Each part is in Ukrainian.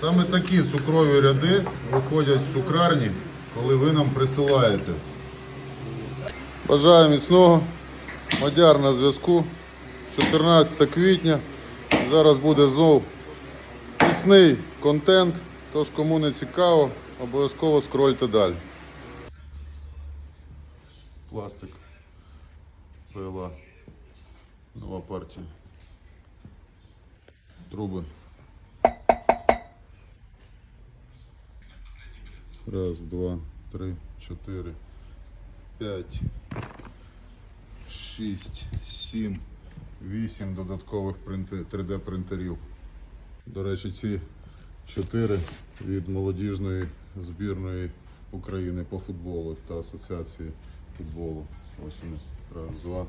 Саме такі цукрові ряди виходять з цукрарні, коли ви нам присилаєте. Бажаю міцного. Мадяр на зв'язку. 14 квітня. Зараз буде знову пісний контент. Тож кому не цікаво, обов'язково скрольте далі. Пластик. ПЛА. Нова партія. Труби. Раз, два, три, чотири, п'ять, шість, сім, вісім додаткових 3D принтерів. До речі, ці чотири від молодіжної збірної України по футболу та асоціації футболу. Ось вони. Раз, два,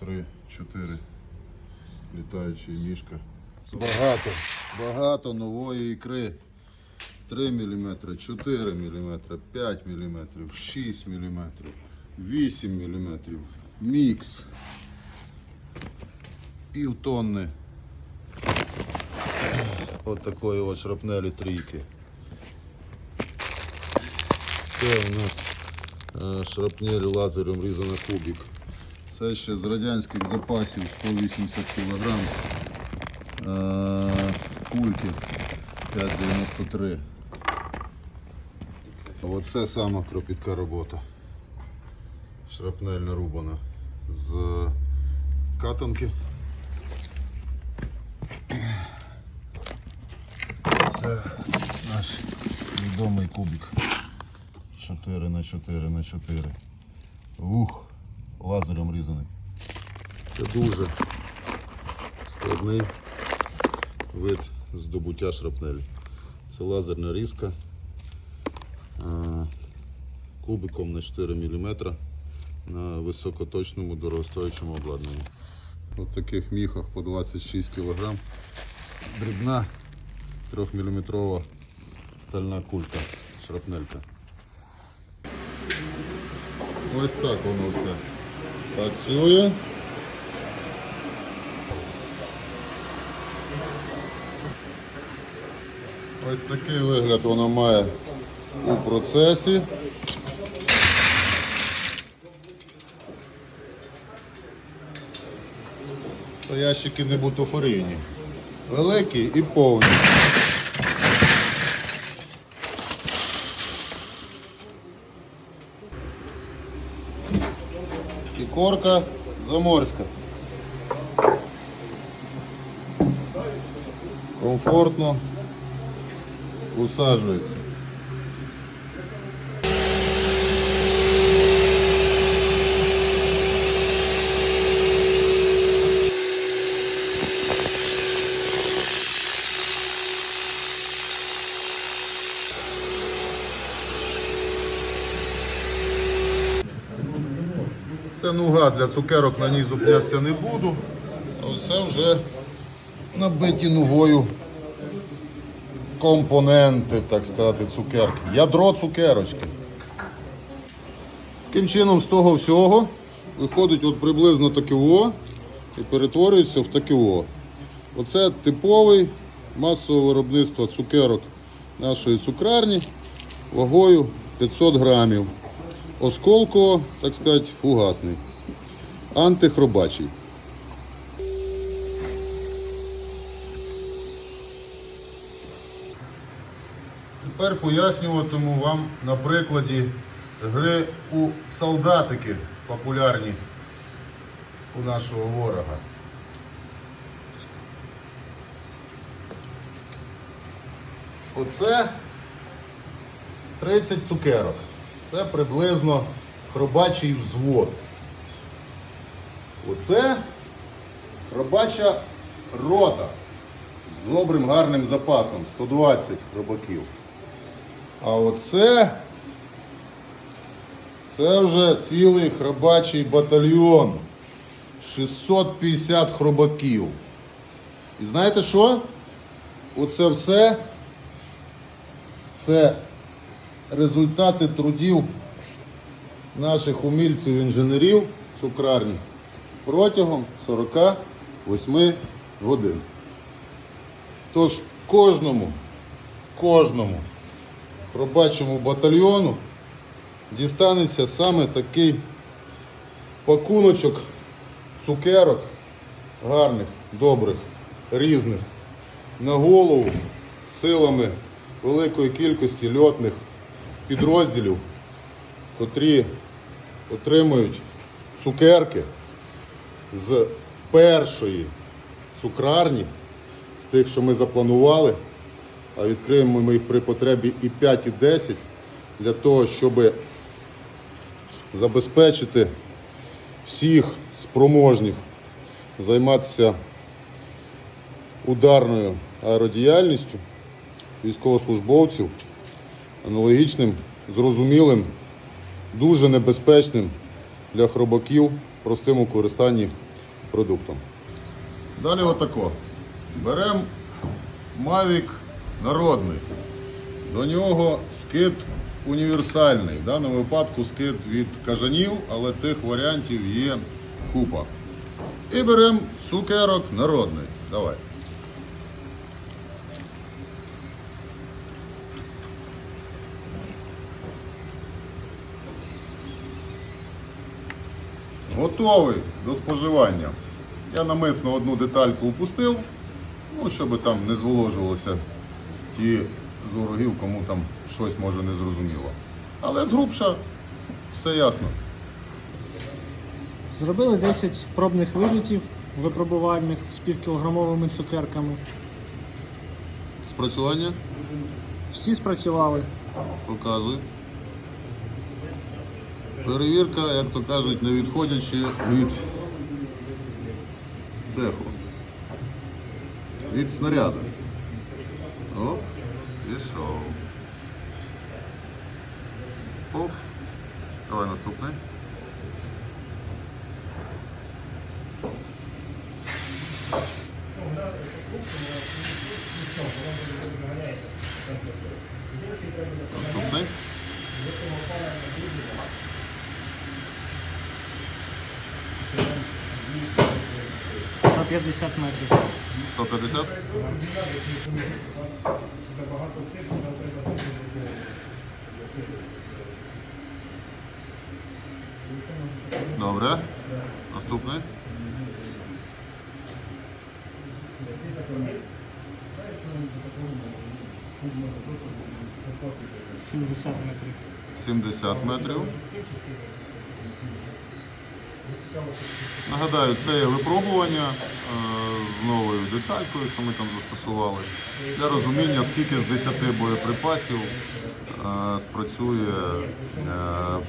три, чотири. Літаючий мішка. Багато, багато нової ікри. 3 мм, 4 мм, 5 мм, 6 мм, 8 мм, мікс, пів тонни. От такої от шрапнелі трійки. Це у нас е, шрапнель лазером різана кубик. Це ще з радянських запасів 180 кг. Е, Кульки 5,93. Оце сама кропітка робота. Шрапнель нарубана з катанки. Це наш відомий кубик. 4 на 4 на 4. Ух, лазером різаний. Це дуже складний вид здобуття шрапнелі. Це лазерна різка кубиком на 4 мм на високоточному дорогостоячому обладнанні. Ось таких міхах по 26 кг. Дрібна 3-мм стальна кулька, шрапнелька. Ось так воно все працює. Ось такий вигляд воно має у процесі. Це ящики не бутафорійні. Великі і повні. І корка заморська. Комфортно усаджується. Це нуга для цукерок на ній зупинятися не буду. А Це вже набиті нугою компоненти, так сказати, цукерки. Ядро цукерочки. Таким чином з того всього виходить от приблизно таке о і перетворюється в таке о. Оце типовий масове виробництво цукерок нашої цукрарні вагою 500 грамів. Осколково, так сказати, фугасний. Антихробачий. Тепер пояснюватиму вам на прикладі гри у солдатики популярні у нашого ворога. Оце 30 цукерок. Це приблизно хробачий взвод. Оце хробача рота з добрим гарним запасом 120 хробаків. А оце це вже цілий хробачий батальйон. 650 хробаків. І знаєте що? Оце все це результати трудів наших умільців-інженерів цукрарні протягом 48 годин. Тож кожному, кожному пробачому батальйону дістанеться саме такий пакуночок цукерок гарних, добрих, різних на голову силами великої кількості льотних підрозділів, котрі отримують цукерки з першої цукрарні, з тих, що ми запланували, а відкриємо ми їх при потребі і 5, і 10, для того, щоб забезпечити всіх спроможних займатися ударною аеродіяльністю військовослужбовців аналогічним, зрозумілим, дуже небезпечним для хробаків простим у користанні продуктом. Далі отако. Беремо Mavic народний. До нього скид універсальний. В даному випадку скид від кажанів, але тих варіантів є купа. І беремо цукерок народний. Давай. Готовий до споживання. Я намисно одну детальку упустив, ну, щоб там не зволожувалося ті з ворогів, кому там щось може не зрозуміло. Але з грубша все ясно. Зробили 10 пробних вилітів випробувальних з півкілограмовими цукерками. Спрацювання Всі спрацювали. показуй. Перевірка, як то кажуть, не відходячи від цеху. Від снаряду. Оп, пішов. Оп. Давай наступний. Наступний. На 50 метрів. 150. Добре. Наступний. – 70 метрів. 70 метрів. Нагадаю, це є випробування е, з новою деталькою, що ми там застосували. Для розуміння, скільки з 10 боєприпасів е, спрацює е,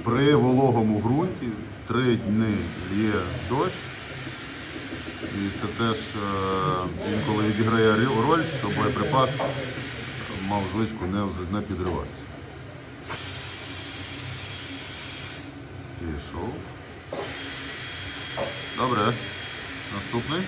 при вологому ґрунті. Три дні є дощ. І це теж інколи відіграє роль, що боєприпас мав звичку не підриватися. Пішов. Добре. Наступний.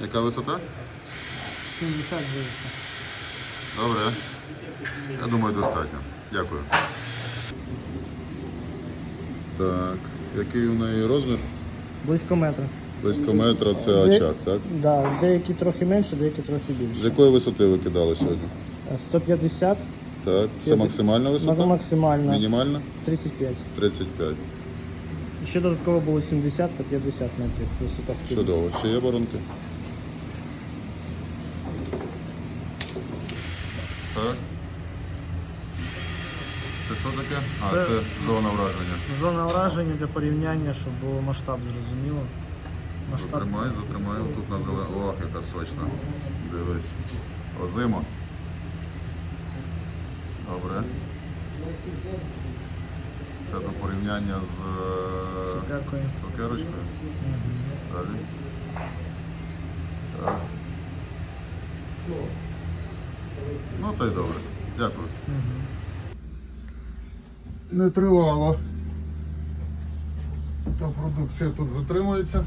Яка висота? 70 здається. Добре. Я думаю, достатньо. Дякую. Так. Який у неї розмір? Близько метра. Близько метра це Де- очак, так? Да, деякі трохи менше, деякі трохи З більше. якої висоти ви кидали сьогодні? 150, Так. Це максимальна висота? максимально Мінімальна? 35. 35. І Ще додатково було 70 та 50 метрів висота скиду. Чудово. Ще є воронки? Так. Це що таке? А, Це- це зона враження. Зона враження для порівняння, щоб було масштаб зрозуміло. Затримай, затримай. Тут на зеле. Ох, яка сочна. Дивись. Озимо. Добре. Це до порівняння з е, цукеркою. цукерочкою. Далі. Так. Ну, та й добре. Дякую. Не тривало. Та продукція тут затримується,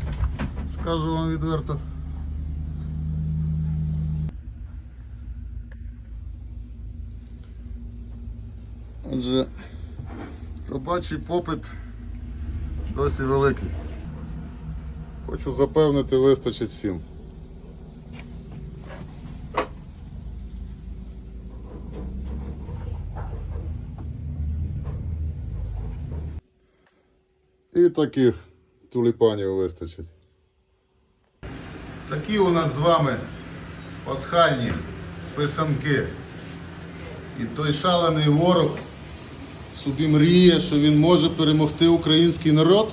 скажу вам відверто. Отже, робочий попит досі великий. Хочу запевнити, вистачить всім. І таких туліпанів вистачить. Такі у нас з вами пасхальні писанки. І той шалений ворог собі мріє, що він може перемогти український народ.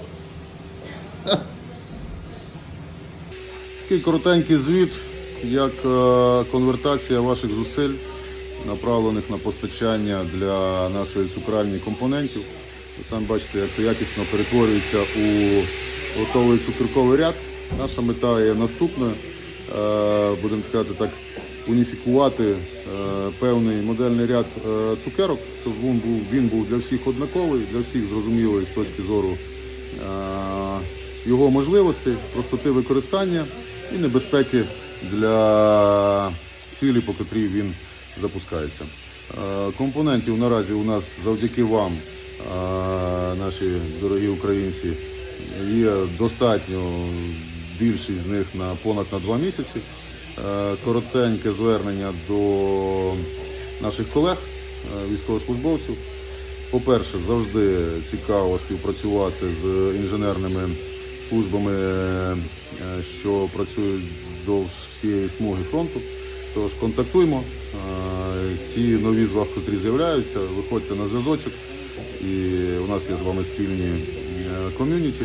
Такий коротенький звіт, як е, конвертація ваших зусиль, направлених на постачання для нашої цукральні компонентів. Ви самі бачите, як то якісно перетворюється у готовий цукерковий ряд. Наша мета є наступною. Е, Будемо казати так, уніфікувати е, певний модельний ряд е, цукерок, щоб він був, він був для всіх однаковий, для всіх зрозумілий з точки зору його можливостей, простоти використання і небезпеки для цілі, по котрій він запускається. Компонентів наразі у нас завдяки вам, наші дорогі українці, є достатньо. Більшість з них на понад на два місяці. Е, Коротеньке звернення до наших колег, е, військовослужбовців. По-перше, завжди цікаво співпрацювати з інженерними службами, е, що працюють вздовж всієї смуги фронту. Тож контактуємо. Ті нові з вас, котрі з'являються, виходьте на зв'язочок. І у нас є з вами спільні ком'юніті.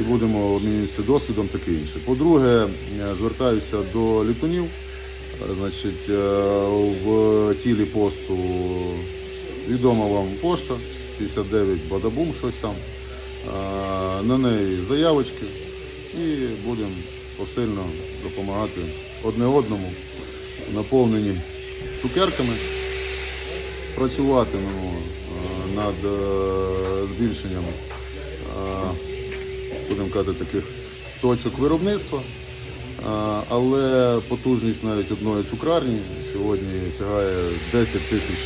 І будемо обмінюватися досвідом таке інше. По-друге, е, звертаюся до літунів. Е, Значить, е, в тілі посту відома вам пошта 59 Бадабум, щось там. На неї заявочки і будемо посильно допомагати одне одному, наповнені цукерками. Працюватимемо над збільшенням, будемо казати, таких точок виробництва. Але потужність навіть одної цукрарні сьогодні сягає 10 тисяч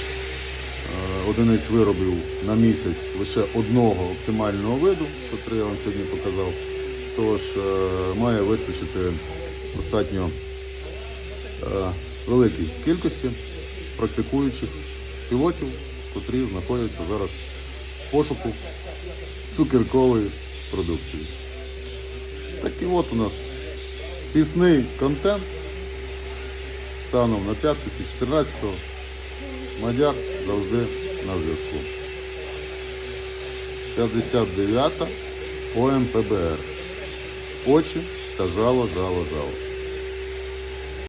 одиниць виробів на місяць лише одного оптимального виду, який я вам сьогодні показав. Тож е, має вистачити достатньо е, великій кількості практикуючих пілотів, котрі знаходяться зараз в пошуку цукеркової продукції. Так і от у нас пісний контент станом на п'ятницю 14-го. Мадяр завжди на зв'язку. 59-та ОМПБР. Очі та жало, жало, жало.